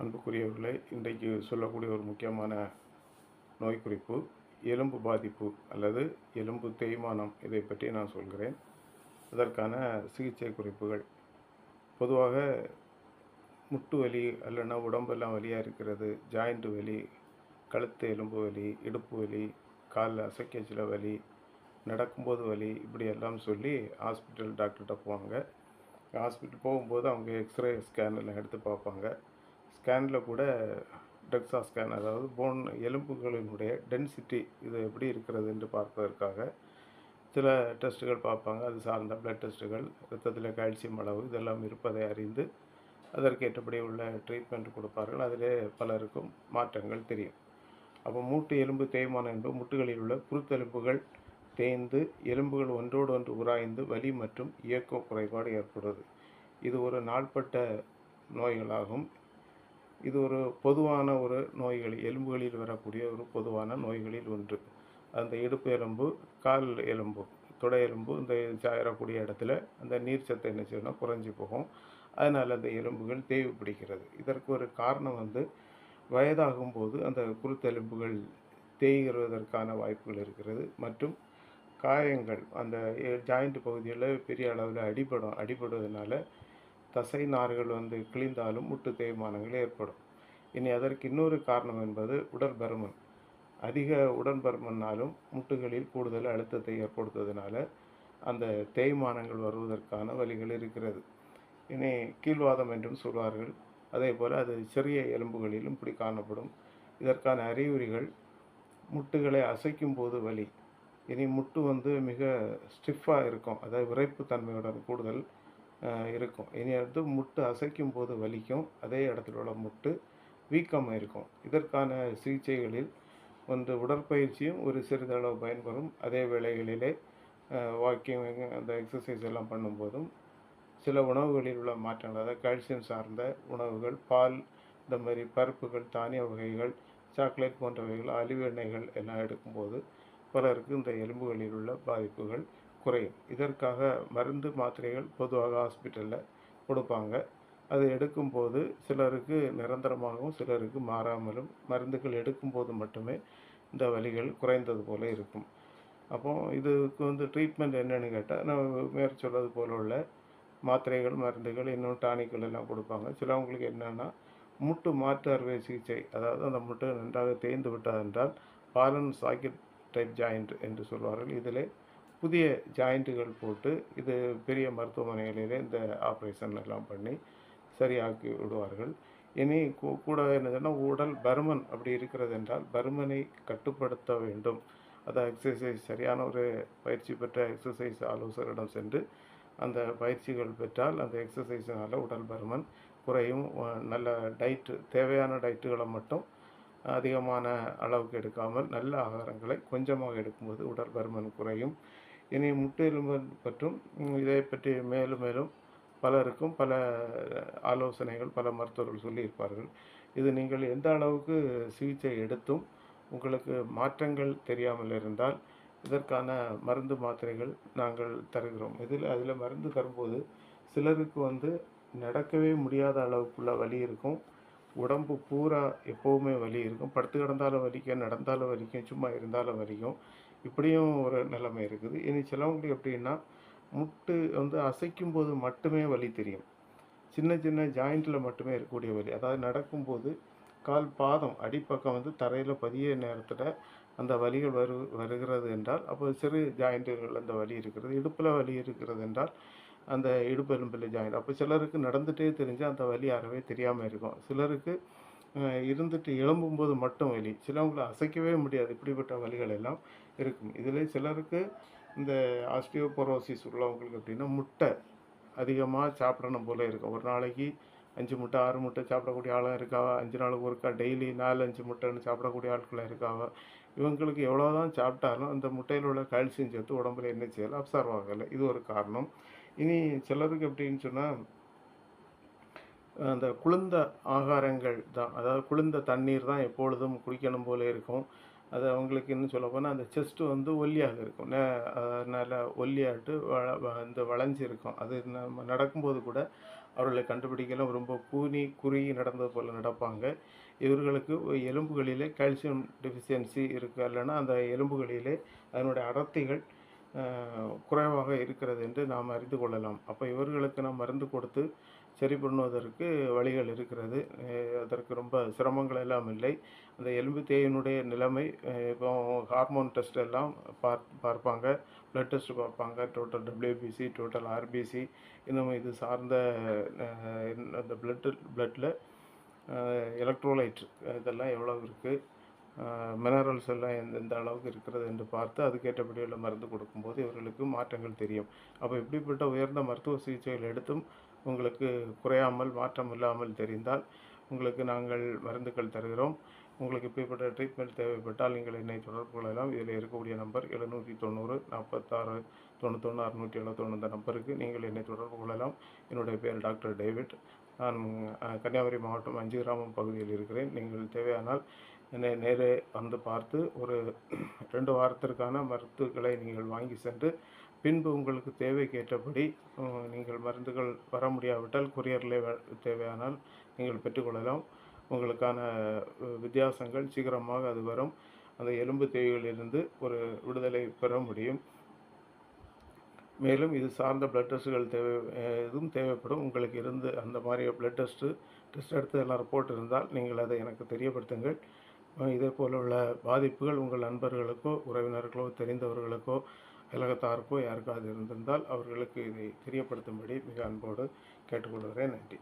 அன்புக்குரியவர்களே இன்றைக்கு சொல்லக்கூடிய ஒரு முக்கியமான நோய் குறிப்பு எலும்பு பாதிப்பு அல்லது எலும்பு தேய்மானம் இதை பற்றி நான் சொல்கிறேன். அதற்கான சிகிச்சை குறிப்புகள். பொதுவாக முட்டு வலி இல்லைன்னா உடம்பெல்லாம் வலியாக இருக்கிறது ஜாயிண்ட் வலி கழுத்து எலும்பு வலி இடுப்பு வலி காலில் அசைக்கச்சில வலி நடக்கும்போது வலி இப்படி எல்லாம் சொல்லி ஹாஸ்பிட்டல் டாக்டர்கிட்ட போவாங்க. ஹாஸ்பிட்டல் போகும்போது அவங்க எக்ஸ்ரே ஸ்கேன் எல்லாம் எடுத்து பார்ப்பாங்க. ஸ்கேனில் கூட டெக்ஸா ஸ்கேன் அதாவது போன் எலும்புகளினுடைய டென்சிட்டி இது எப்படி இருக்கிறது என்று பார்ப்பதற்காக சில டெஸ்ட்டுகள் பார்ப்பாங்க. அது சார்ந்த பிளட் டெஸ்ட்டுகள் ரத்தத்தில் கால்சியம் அளவு இதெல்லாம் இருப்பதை அறிந்து அதற்கேற்றபடி உள்ள ட்ரீட்மெண்ட் கொடுப்பார்கள். அதிலே பலருக்கும் மாற்றங்கள் தெரியும். அப்போ மூட்டு எலும்பு தேய்மானம் என்பது முட்டுகளில் உள்ள குருத்தெலும்புகள் தேய்ந்து எலும்புகள் ஒன்றோடு ஒன்று உராய்ந்து வலி மற்றும் இயக்க குறைபாடு ஏற்படுவது. இது ஒரு நாள்பட்ட நோய்களாகும். இது ஒரு பொதுவான ஒரு நோய்கள் எலும்புகளில் வரக்கூடிய ஒரு பொதுவான நோய்களில் ஒன்று. அந்த இடுப்பு எலும்பு கால் எலும்பு தொடை எலும்பு இந்த சாயறக்கூடிய இடத்துல அந்த நீர் சத்து என்ன செய்யணும் குறைஞ்சி போகும். அதனால் அந்த எலும்புகள் தேய்வு பிடிக்கிறது. இதற்கு ஒரு காரணம் வந்து வயதாகும் போது அந்த குருத்தெலும்புகள் தேய்கிறதற்கான வாய்ப்புகள் இருக்கிறது. மற்றும் காயங்கள் அந்த ஜாயிண்ட் பகுதியில் பெரிய அளவில் அடிபடும் அடிபடுவதனால தசை நார்கள் வந்து கிழிந்தாலும் முட்டு தேய்மானங்கள் ஏற்படும். இனி அதற்கு இன்னொரு காரணம் என்பது உடற்பருமன். அதிக உடன்பருமனாலும் முட்டுகளில் கூடுதல் அழுத்தத்தை ஏற்படுத்துவதனால அந்த தேய்மானங்கள் வருவதற்கான வழிகள் இருக்கிறது. இனி கீழ்வாதம் என்றும் சொல்வார்கள். அதே போல் அது சிறிய எலும்புகளிலும் இப்படி காணப்படும். இதற்கான அறிகுறிகள் முட்டுகளை அசைக்கும் போது வலி. இனி முட்டு வந்து மிக ஸ்டிஃபாக இருக்கும். அதாவது விரைப்பு தன்மையுடன் கூடுதல் இருக்கும். இனி அடுத்து முட்டு அசைக்கும் போது வலிக்கும். அதே இடத்துல உள்ள முட்டு வீக்கமாக இருக்கும். இதற்கான சிகிச்சைகளில் வந்து உடற்பயிற்சியும் ஒரு சிறிதளவு பயன்படும். அதே வேளைகளிலே வாக்கிங் அந்த எக்ஸசைஸ் எல்லாம் பண்ணும்போதும் சில உணவுகளில் உள்ள மாற்றங்கள் அதாவது கால்சியம் சார்ந்த உணவுகள் பால் இந்த மாதிரி பருப்புகள் தானிய வகைகள் சாக்லேட் போன்றவைகள் அலிவ் எண்ணெய்கள் எல்லாம் எடுக்கும்போது பலருக்கு இந்த எலும்புகளில் உள்ள பாதிப்புகள் குறையும். இதற்காக மருந்து மாத்திரைகள் பொதுவாக ஹாஸ்பிட்டலில் கொடுப்பாங்க. அது எடுக்கும்போது சிலருக்கு நிரந்தரமாகவும் சிலருக்கு மாறாமலும் மருந்துகள் எடுக்கும்போது மட்டுமே இந்த வலிகள் குறைந்தது போல இருக்கும். அப்போ இதுக்கு வந்து ட்ரீட்மெண்ட் என்னென்னு கேட்டால் நம்ம மேற் சொல்வது போல உள்ள மாத்திரைகள் மருந்துகள் இன்னும் டானிக்கள் எல்லாம் கொடுப்பாங்க. சிலவங்களுக்கு என்னென்னா முட்டு மாற்று அறுவை சிகிச்சை அதாவது அந்த முட்டு நன்றாக தேய்ந்து விட்டது என்றால் பாலன் சாக்கெட் டைப் ஜாயிண்ட் என்று சொல்வார்கள். இதில் புதிய ஜாயிண்ட்டுகள் போட்டு இது பெரிய மருத்துவமனைகளிலே இந்த ஆப்ரேஷன் எல்லாம் பண்ணி சரியாக்கி விடுவார்கள். இனி கூட என்ன சொன்னால் உடல் பருமன் அப்படி இருக்கிறது என்றால் பருமனை கட்டுப்படுத்த வேண்டும். அதை எக்ஸசைஸ் சரியான ஒரு பயிற்சி பெற்ற எக்ஸசைஸ் ஆலோசகரிடம் சென்று அந்த பயிற்சிகள் பெற்றால் அந்த எக்ஸசைஸினால் உடல் பருமன் குறையும். நல்ல டயட்டு தேவையான டயட்டுகளை மட்டும் அதிகமான அளவுக்கு எடுக்காமல் நல்ல ஆகாரங்களை கொஞ்சமாக எடுக்கும்போது உடல் பருமன் குறையும். இனி முட்டெலும்பு பற்றும் இதை பற்றி மேலும் மேலும் பலருக்கும் பல ஆலோசனைகள் பல மருத்துவர்கள் சொல்லியிருப்பார்கள். இது நீங்கள் எந்த அளவுக்கு சிகிச்சை எடுத்தும் உங்களுக்கு மாற்றங்கள் தெரியாமல் இருந்தால் இதற்கான மருந்து மாத்திரைகள் நாங்கள் தருகிறோம். இதில் அதில் மருந்து தரும்போது சிலருக்கு வந்து நடக்கவே முடியாத அளவுக்குள்ள வலி இருக்கும். உடம்பு பூரா எப்போவுமே வலி இருக்கும். படுத்து கிடந்தாலும் வலிக்கும் நடந்தாலும் வலிக்கும் சும்மா இருந்தாலும் வலிக்கும். இப்படியும் ஒரு நிலைமை இருக்குது. இனி சிலவங்களுக்கு எப்படின்னா முட்டு வந்து அசைக்கும் போது மட்டுமே வலி தெரியும். சின்ன சின்ன ஜாயிண்டில் மட்டுமே இருக்கக்கூடிய வலி. அதாவது நடக்கும்போது கால் பாதம் அடிப்பக்கம் வந்து தரையில் பதிய நேரத்தில் அந்த வலிகள் வரு வருகிறது என்றால் அப்போ சிறு ஜாயிண்ட்டுகள் அந்த வலி இருக்கிறது இடுப்பில் வலி இருக்கிறது என்றால் அந்த இடுப்பு எலும்பில் அப்போ சிலருக்கு நடந்துகிட்டே தெரிஞ்சு அந்த வலி அறவே தெரியாமல் இருக்கும். சிலருக்கு இருந்துட்டு எழும்பும்போது மட்டும் வலி. சிலவங்களை அசைக்கவே முடியாது. இப்படிப்பட்ட வலிகள் எல்லாம் இருக்கும். இதில் சிலருக்கு இந்த ஆஸ்டியோபோரோசிஸ் உள்ளவங்களுக்கு அப்படின்னா முட்டை அதிகமாக சாப்பிடணும் போல் இருக்கும். ஒரு நாளைக்கு அஞ்சு முட்டை ஆறு முட்டை சாப்பிடக்கூடிய ஆளாக இருக்காவா? அஞ்சு நாளுக்கு ஒருக்கா டெய்லி நாலு அஞ்சு முட்டைன்னு சாப்பிடக்கூடிய ஆட்களாக இருக்காவா? இவங்களுக்கு எவ்வளோ தான் சாப்பிட்டாலும் அந்த முட்டையில் உள்ள கால்சியம் சத்து உடம்புல என்ன செய்யலை அப்சர்வ் ஆகலை. இது ஒரு காரணம். இனி சிலருக்கு எப்படின்னு சொன்னால் அந்த குளிர்ந்த ஆகாரங்கள் தான். அதாவது குளிர்ந்த தண்ணீர் தான் எப்பொழுதும் குடிக்கணும் போல இருக்கும். அது அவங்களுக்கு இன்னும் சொல்ல போனால் அந்த செஸ்ட்டு வந்து ஒல்லியாக இருக்கும். அதனால் ஒல்லியாட்டு வள இந்த வளைஞ்சு இருக்கும். அது நம்ம நடக்கும்போது கூட அவர்களை கண்டுபிடிக்கலாம். ரொம்ப கூனி குறுகி நடந்தது போல் நடப்பாங்க. இவர்களுக்கு எலும்புகளிலே கால்சியம் டெஃபிஷியன்சி இருக்குது இல்லைன்னா அந்த எலும்புகளிலே அதனுடைய அடர்த்திகள் குறைவாக இருக்கிறது என்று நாம் அறிந்து கொள்ளலாம். அப்போ இவர்களுக்கு நாம் மருந்து கொடுத்து சரி பண்ணுவதற்கு வழிகள் இருக்கிறது. அதற்கு ரொம்ப சிரமங்கள் எல்லாம் இல்லை. அந்த எலும்பு தேயினுடைய நிலைமை இப்போ ஹார்மோன் டெஸ்ட் எல்லாம் பார் பார்ப்பாங்க. ப்ளட் டெஸ்ட் பார்ப்பாங்க. டோட்டல் டபிள்யூபிசி டோட்டல் ஆர்பிசி இந்த இது சார்ந்த அந்த ப்ளட்டு ப்ளட்டில் எலக்ட்ரோலைட் இதெல்லாம் எவ்வளவு இருக்குது மினரல்ஸ் எல்லாம் எந்த எந்த அளவுக்கு இருக்கிறது என்று பார்த்து அதுக்கேற்றபடி உள்ள மருந்து கொடுக்கும்போது இவர்களுக்கு மாற்றங்கள் தெரியும். அப்போ இப்படிப்பட்ட உயர்ந்த மருத்துவ சிகிச்சைகள் எடுத்தும் உங்களுக்கு குறையாமல் மாற்றம் இல்லாமல் தெரிந்தால் உங்களுக்கு நாங்கள் மருந்துகள் தருகிறோம். உங்களுக்கு இப்படிப்பட்ட ட்ரீட்மெண்ட் தேவைப்பட்டால் நீங்கள் என்னை தொடர்பு கொள்ளலாம். இதில் இருக்கக்கூடிய நம்பர் எழுநூற்றி தொண்ணூறு நாற்பத்தாறு தொண்ணூத்தொன்று அறுநூற்றி எழுபத்தொன்று இந்த நம்பருக்கு நீங்கள் என்னை தொடர்பு கொள்ளலாம். என்னுடைய பேர் டாக்டர் டேவிட். நான் கன்னியாகுமரி மாவட்டம் அஞ்சு கிராமம் பகுதியில் இருக்கிறேன். நீங்கள் தேவையானால் என்னை நேரே வந்து பார்த்து ஒரு ரெண்டு வாரத்திற்கான மருந்துகளை நீங்கள் வாங்கி சென்று பின்பு உங்களுக்கு தேவைக்கேற்றபடி நீங்கள் மருந்துகள் வர முடியாவிட்டால் கொரியரில் தேவையானால் நீங்கள் பெற்றுக்கொள்ளலாம். உங்களுக்கான வித்தியாசங்கள் சீக்கிரமாக அது வரும். அந்த எலும்பு தேவையிலிருந்து ஒரு விடுதலை பெற முடியும். மேலும் இது சார்ந்த பிளட் டெஸ்ட்டுகள் தேவை இதுவும் தேவைப்படும். உங்களுக்கு இருந்து அந்த மாதிரி பிளட் டெஸ்ட்டு டெஸ்ட் எடுத்து எல்லாம் ரிப்போர்ட் இருந்தால் நீங்கள் அதை எனக்கு தெரியப்படுத்துங்கள். இதே போல உள்ள பாதிப்புகள் உங்கள் நண்பர்களுக்கோ உறவினர்களோ தெரிந்தவர்களுக்கோ உலகத்தாருக்கோ யாருக்காவது இருந்திருந்தால் அவர்களுக்கு இதை தெரியப்படுத்தும்படி மிக அன்போடு கேட்டுக்கொள்கிறேன். நன்றி.